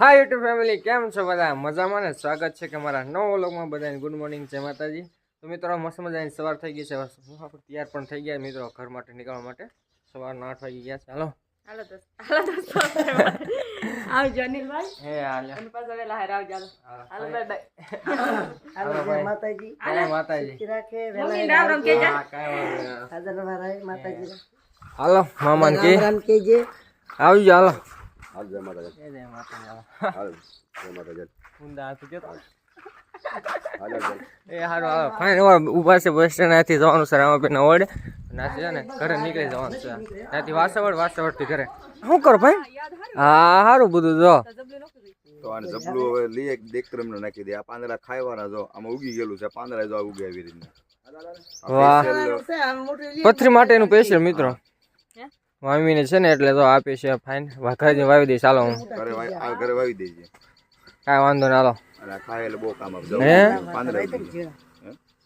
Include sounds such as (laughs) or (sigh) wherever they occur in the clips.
હા YouTube family કેમ છો બધા? મજામાં ને? સ્વાગત છે કે મારા નવા વ્લોગમાં બધાને. ગુડ મોર્નિંગ જય માતાજી. તો મિત્રો મસ્ત મજાની સવાર થઈ ગઈ છે. હવે આપણે તૈયાર પણ થઈ ગયા મિત્રો ઘર માટે નીકળવા માટે. સવારના આઠ વાગી ગયા છે. હાલો. હાલો દોસ્ત હાલો દોસ્ત આવજો અનિલભાઈ. હે હાલે. હાલો માતાજી જય માતાજી. હાલો જય માતા જય જય માતાજી. હાલો જય માતા ઊંધા હાથ ગયો એ હારું હાલો ફાઇન છે બસ સ્ટેન્ડ જવાનું છે રામાપીના ઓરડે નાથી છે ને ઘરે નીકળી જવાનું છે. ત્યાંથી વાસવડ વાસવડથી ઘરે. શું કરો ભાઈ? હા સારું બધું જો. તો આને જબલું હવે લઈ એક દેખતરમ નાખી દે આ પાંદડા ખાયવાના જો. આમાં ઉગી ગયેલું છે. પાંદડા જો ઉગે આવી રીતના. વાહ. પથરી માટેનું સ્પેશિયલ મિત્રો. વામીને છે ને એટલે તો આપે છે ફાઇન ઘરે વાવી દઈશ. ચાલો હું. ઘરે વાવી- ઘરે વાવી દેજે. કાંઈ વાંધો ના હાલો. ખાય એટલે બહુ કામ આપે હે? પાંદડા ગયા.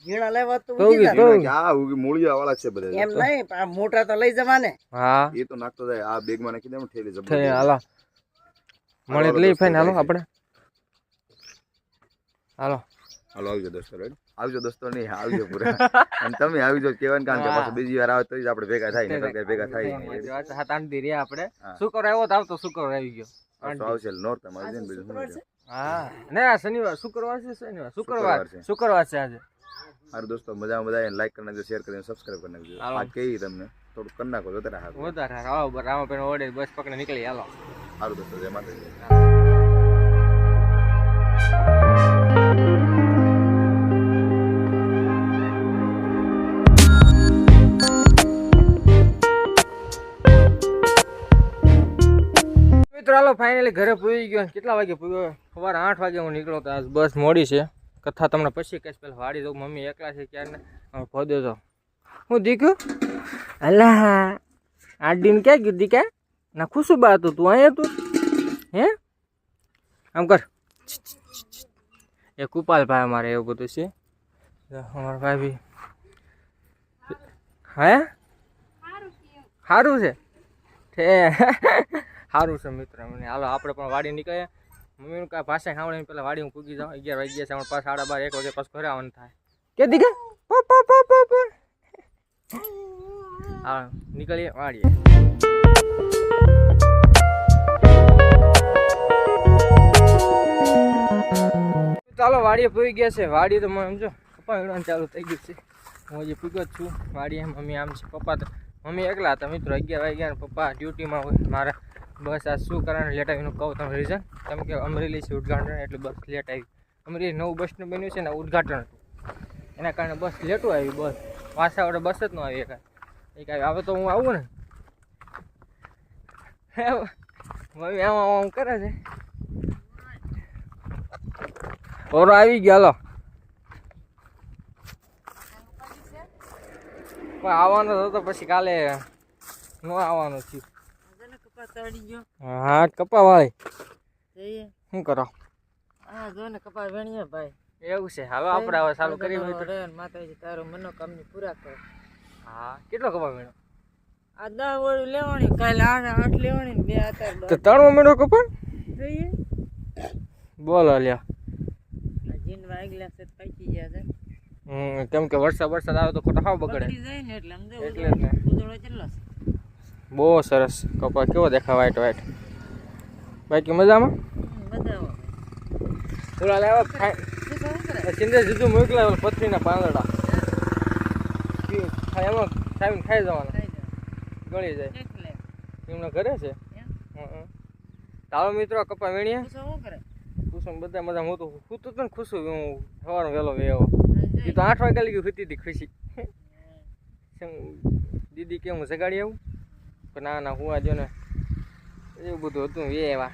ઝીણા લેવા તો તો ઉગી તો ઉગી. આ ઉગી મૂળિયા વાળા છે બધા એમ નહીં પણ આ મોટા તો લઈ જવા હા. એ તો નાખતો જાય. આ બેગમાં નાખી દે ઠેલી હાલો. મળે તો લઈ ફાઇન હાલો આવજો દોસ્તો રેડી? આવજો દોસ્તો નહીં આવજો પૂરા. (laughs) અને તમે આવજો કેવાનું કારણ કે હા. પાછું બીજી વાર આવે તો જ આપણે ભેગા થાય ને ભેગા થાય નહીં. આઠ દી રહ્યા આપણે. હા. શુક્ર આવ્યો તો આવતો શુક્ર આવી ગયો. આવશે આવશે તમારે છે ને બીજું શું હા. ના આ શનિવાર શુક્રવાર છે શનિવાર? શુક્રવાર. શુક્રવાર છે. આજે. સારું દોસ્તો મજામાં બધા લાઈક કરી નાખજો શેર કરીને સબસ્ક્રાઈબ કરી નાખજો. હાલો. આ કઈ તમને? થોડું કરી નાખો વધારે સારું વધારે આવો રામાપેન ઓડે બસ પકડે નીકળી હાલો. સારું દોસ્તો જય માતાજી. ફાઇનલી ઘરે પૂરી ગયો કેટલા વાગે પૂર્યો સવારે આઠ વાગે હું નીકળ્યો તો આજ બસ મોડી છે. કથા તમને પછી કહીશ. પેલા વાડી દઉં મમ્મી એકલા છે ક્યારે ને? ખોદ્યો તો હું દીકું? અલા આડીને ક્યાં ગયું દીકા? ના ખુશું બા હતું તું અહીંયા તું? હે? આમ કર. એ કુપાલ ભાઈ અમારે એવું બધું છે. અમારા ભાઈ બી. હે? સારું છે છે? સારું છે મિત્ર મને. હાલો આપણે પણ વાડી નીકળીએ. મમ્મીનું કાંઈ ભાષા સાંભળીને પેલા વાડી હું પૂગી જાઉં અગિયાર વાગ્યા છે પાછા સાડા બાર એક વાગે પાછું ઘરે આવવાનું થાય. કે દીધે પપ્પા પપ્પા પો પો પો. હા નીકળીએ વાડીએ. ચાલો વાડીએ પૂગી ગયા છે. વાડી તો મને સમજો પપ્પા વીણવાનું ચાલુ થઈ ગયું છે. હું હજી પૂગ્યો જ છું. વાડીએ મમ્મી આમ છે પપ્પા તો મમ્મી એકલા હતા મિત્રો. અગિયાર વાગ્યા પપ્પા ડ્યુટીમાં હોય મારા. બસ આ શું કારણ લેટ આવીનું કહું તમે રીઝન તમે કે અમરેલી છે ઉદઘાટન, એટલે બસ લેટ આવી. અમરેલી નવું બસનું બન્યું છે ને ઉદઘાટન એના કારણે બસ લેટું આવી, બસ. વાસાવડે બસ જ ન આવી કાંઈ એક આવી, હવે તો હું આવું ને? મમ્મી આમ આમ કરે છે. ઓરો આવી ગયા પણ આવવાનો હતો, પછી કાલે ન આવવાનું થયું. હા કપા ભાઈ જઈએ. શું કરો? હા જો ને કપા વેણીએ ભાઈ. એવું છે. હાલો આપણે હવે ચાલુ કરી હોય માતાજી તારો મનોકામની પૂરા કર. હા કેટલો કપા વેણો આ દસ વડું લેવાની કાલે આઠ આઠ લેવાની બે અત્યારે તો ત્રણ મીણો કપા જઈએ. બોલો અલ્યા જીન વાગલા છે પાકી ગયા છે. હમ કેમ કે વરસાદ વરસાદ આવે તો ખોટા હાવ બગડે. જાય ને એટલે સમજો ઉદળો કેટલો છે? બહુ સરસ કપા કેવો દેખાય વાઈટ વાઈટ બાકી મજામાં? હમ, બતાવો લેવા ખાઈ ચિંદે શું કરે સિંધે જીજુ મોકલા ઓલા પથરીના પાંદડા. એમાં ખાઈને ખાઈ જવાના. ગળી જાય. એમને ઘરે છે. તારો મિત્રો કપા વીણ્યા ખુશું બધા મજા હું તો હું તો તને ખુશ હું સવારનો વહેલો વેવો એ તો આઠ વાગ્યા લગી હતી હતી ખુશી. દીદી કે હું જગાડી આવું? ના ના હું આ જો ને એવું બધું હતું એ એવા.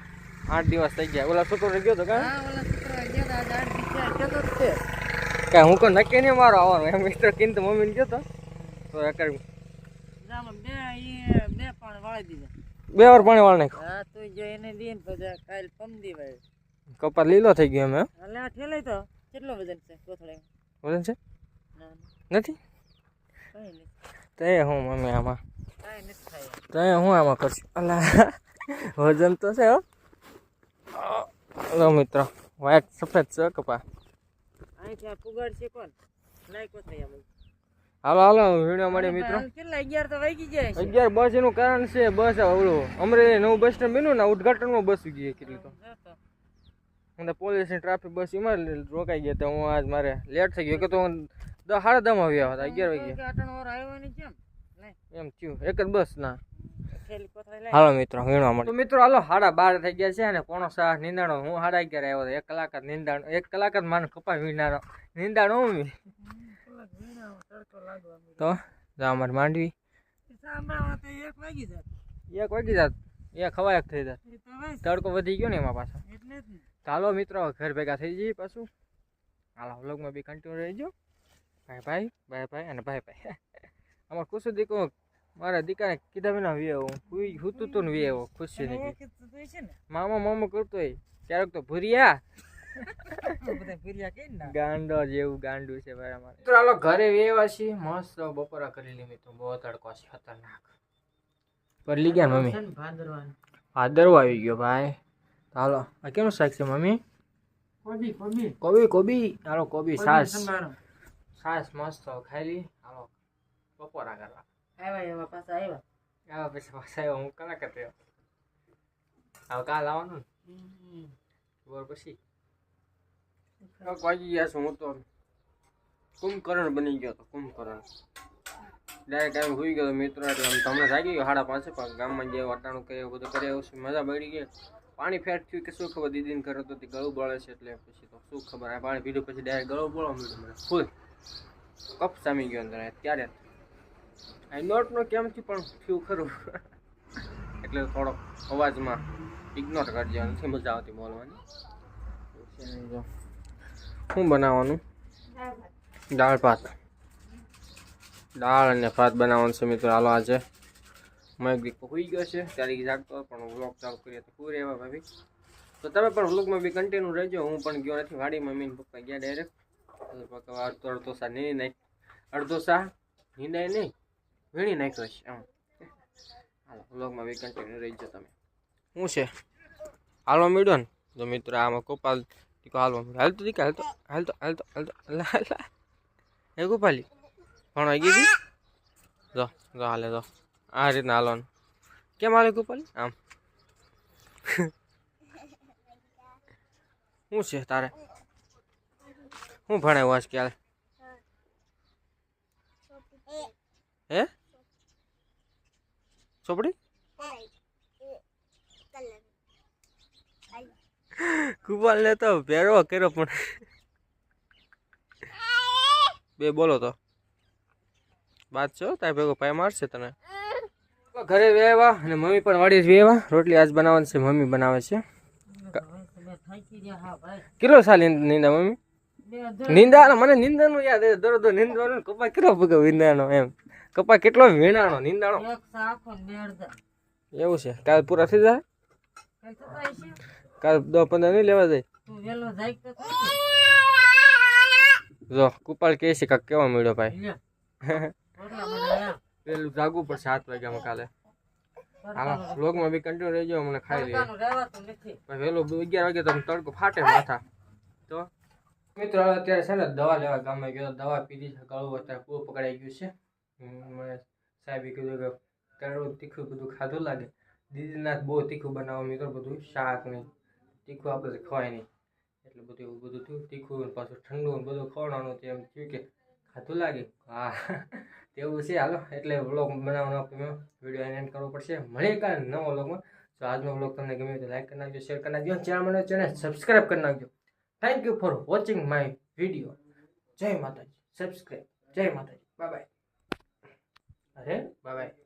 આઠ દિવસ થઈ ગયા. ઓલા છોકરો ગયો તો કાં? હા ઓલા છોકરા ગયા તા આજ આઠ દી થયા, જતો જ છે. કાંઈ હું કોઈ નક્કી નહીં મારો આવવાનો. એમ મિત્ર કીને તો મમ્મીને ગયો તો. તો એકર જામાં બે વાર પાણી વાળ નાખ્યું. હા તું એને દે કાલ પમ દીવાય. કપા લીલો થઈ ગયો એમ ઠેલાય તો. કેટલો વજન છે વજન છે? નથી? તો એ હું મમ્મી આમાં. કાંઈ તો એ હું આમાં કરશું? અલા વજન તો છે હો. હલો મિત્રો વ્હાઈટ સફેદ છે કપા હાલો હાલો વીડિયો મળે મિત્રો. અગિયાર બસ એનું કારણ છે બસ ઓલું અમરેલી નવું બસ સ્ટેન્ડ બન્યું ને ઉદઘાટનમાં બસ ગઈ કેટલી તો. અને પોલીસની ટ્રાફિક બસ એમાં રોકાઈ ગયા તો હું આજ મારે લેટ થઈ ગયો. કે તો હું સાડા દમ આવ્યા હતા અગિયાર વાગે એમ થયું. એક જ બસ ના. હાલો મિત્રો વીણવા મળે મિત્રો હાલો સાડા બાર થઈ ગયા છે અને પોણો સાહ નિંદાણો. હું સાડા અગિયાર આવ્યો હતો. એક કલાક જ નિંદાણો એક કલાક જ મારે કપા વીણાનો નિંદાણો હું. તો જા અમારે માંડવી. એક વાગી જાય એક વાગી જાત એક ખવાય થઈ જાત. એ. તડકો વધી ગયો ને એમાં પાછો. હાલો મિત્રો ઘર ભેગા થઈ જઈએ પાછું. હાલો વ્લોગમાં બી કન્ટિન્યુ રહેજો. ભાઈ ભાઈ ભાઈ ભાઈ અને ભાઈ ભાઈ (laughs) અમારે ખુશી દીકો મારા દીકાને કીધા વિના વી હું હુઈ હુતું તું ને વી ખુશી હવે દીધી ઓળખી તો તું છે ને. મામા મામા કરતો હોય. ક્યારેક તો ભૂરિયા. બધા ભૂલ્યા કે ના? ગાંડો જેવું ગાંડું છે મારા મારે ચાલો ઘરે વેવા છીએ. મસ્ત બપોરા કરી લી તો. બહુ તડકો છે ખતરનાક. ગયા મમ્મી? ભાદરવો આવી ગયો ભાઈ. તો હાલો આ કેનું શાક છે મમ્મી? કોબી કોબી. કોબી કોબી? હાલો કોબી સાસ સાસ મસ્ત ખાઈ લી. હાલો. બપોરા કરવા આવ્યા એવા પાછા આવ્યા. આવા પછી પાછા આવ્યા હું કલાક થયો. હવે કાલ આવવાનું ને? બોર પછી. વાગી ગયા છું હું તો. કુંભકરણ બની ગયો તો કુંભકરણ. ડાયરેક્ટ આમ હોઈ ગયો મિત્રો એટલે આમ તમને જાગી ગયો સાડા પાંચે પણ ગામમાં જે વટાણું કરે એવું બધું કરે છે મજા પડી ગઈ. પાણી ફેટ થયું કે શું ખબર દીદીને ઘરે તો ગળું બળે છે એટલે પછી તો શું ખબર આ પાણી પીધું પછી ડાયરેક્ટ ગળું બળવા મળ્યું મને ફૂલ કપ સામી ગયો અંદર ત્યારે આઈ નોટ નો કેમ છું પણ થયું ખરું? એટલે થોડોક અવાજમાં ઇગ્નોર કરજો નથી મજા આવતી બોલવાની. શું બનાવવાનું? દાળ ભાત. દાળ અને ભાત બનાવવાનું છે મિત્રો હાલો આજે. મેં એક દીકરો હોઈ ગયો છે, ત્યારે જાગતો પણ વ્લોગ ચાલુ કરીએ તો પૂરે એવા ભાભી. તો તમે પણ વ્લોગમાં બી કન્ટિન્યુ રહેજો, હું પણ ગયો નથી વાડી મમ્મી પપ્પા ગયા ડાયરેક્ટ અડધો અડધો સા નહીં? નાખ અડધો સા નીંદાય નહીં? વીણી નાખ્યો છે, એમ. હાલો, વ્લોગમાં બી કન્ટિન્યુ જાઓ તમે. શું છે? હાલવા મળ્યો ને? તો મિત્રો, આમાં ગોપાલ ટીકો હાલવા મળ્યો હાલતો દીકા હાલતો હાલતો હાલતો હાલતો હાલ હાલ એ ગોપાલી ભણો આવી ગઈ જો જો હાલે, જો. આ રીતના હાલવાનું. કેમ હાલે ગોપાલી? આમ. શું છે તારે? શું ભણાવ્યું આજ ક્યારે હે? ચોપડી? કુપાલ ને તો પહેરો કર્યો પણ. બે બોલો તો. વાત છો? તારે ભેગો પાય મારશે તને? ઘરે વેવા અને મમ્મી પણ વાડી વેવા. રોટલી આજ બનાવવાની છે મમ્મી બનાવે છે. કેટલો સાલ નીંદા મમ્મી? નિંદા મને નિંદાનું યાદ દરરોજ નિંદવાનું કપા કેટલો ભૂગો વિંદાનો એમ. કપા કેટલો વેણાણો નિંદાણો? એવું છે? કાલ પૂરા થઈ જાય? કાલ દસ પંદર નહીં લેવા જાય? જો કુપાલ કે છે કાક કેવા મળ્યો ભાઈ. (laughs) પેલું જાગવું પડશે સાત વાગ્યામાં કાલે. હાલો વ્લોગમાં બી કન્ટિન્યુ રહેજો મને ખાઈ લઈએ. વહેલો અગિયાર વાગે તો તડકો ફાટે માથા. તો? મિત્રો અત્યારે છે ને દવા લેવા ગામમાં ગયો દવા પીધી છે ગળું અત્યારે પૂરું પકડાઈ ગયું છે. સાહેબે કીધું કે તારું તીખું બધું ખાધું લાગે. દીદીના બહુ તીખું બનાવો મિત્રો બધું શાક નહીં, તીખું આપણે ખવાય નહીં. એટલે બધું એવું બધું થયું, તીખું પાછું ઠંડુ બધું ખવડાવવાનું તેમ થયું કે ખાધું લાગે. હા, તેવું છે હાલો, એટલે વ્લોગ બનાવવાનો આપણે વીડિયો એન્ડ કરવો પડશે. મળીએ કાલે નવો વ્લોગમાં તો આજનો વ્લોગ તમને ગમે તો લાઈક કરી નાખજો શેર કરી નાખજો ચેનલ મને ચેનલ સબસ્ક્રાઈબ કરી નાખજો. Thank you for watching my video જય માતાજી. સબસ્ક્રાઇબ જય માતાજી. બાય બાય અરે બાય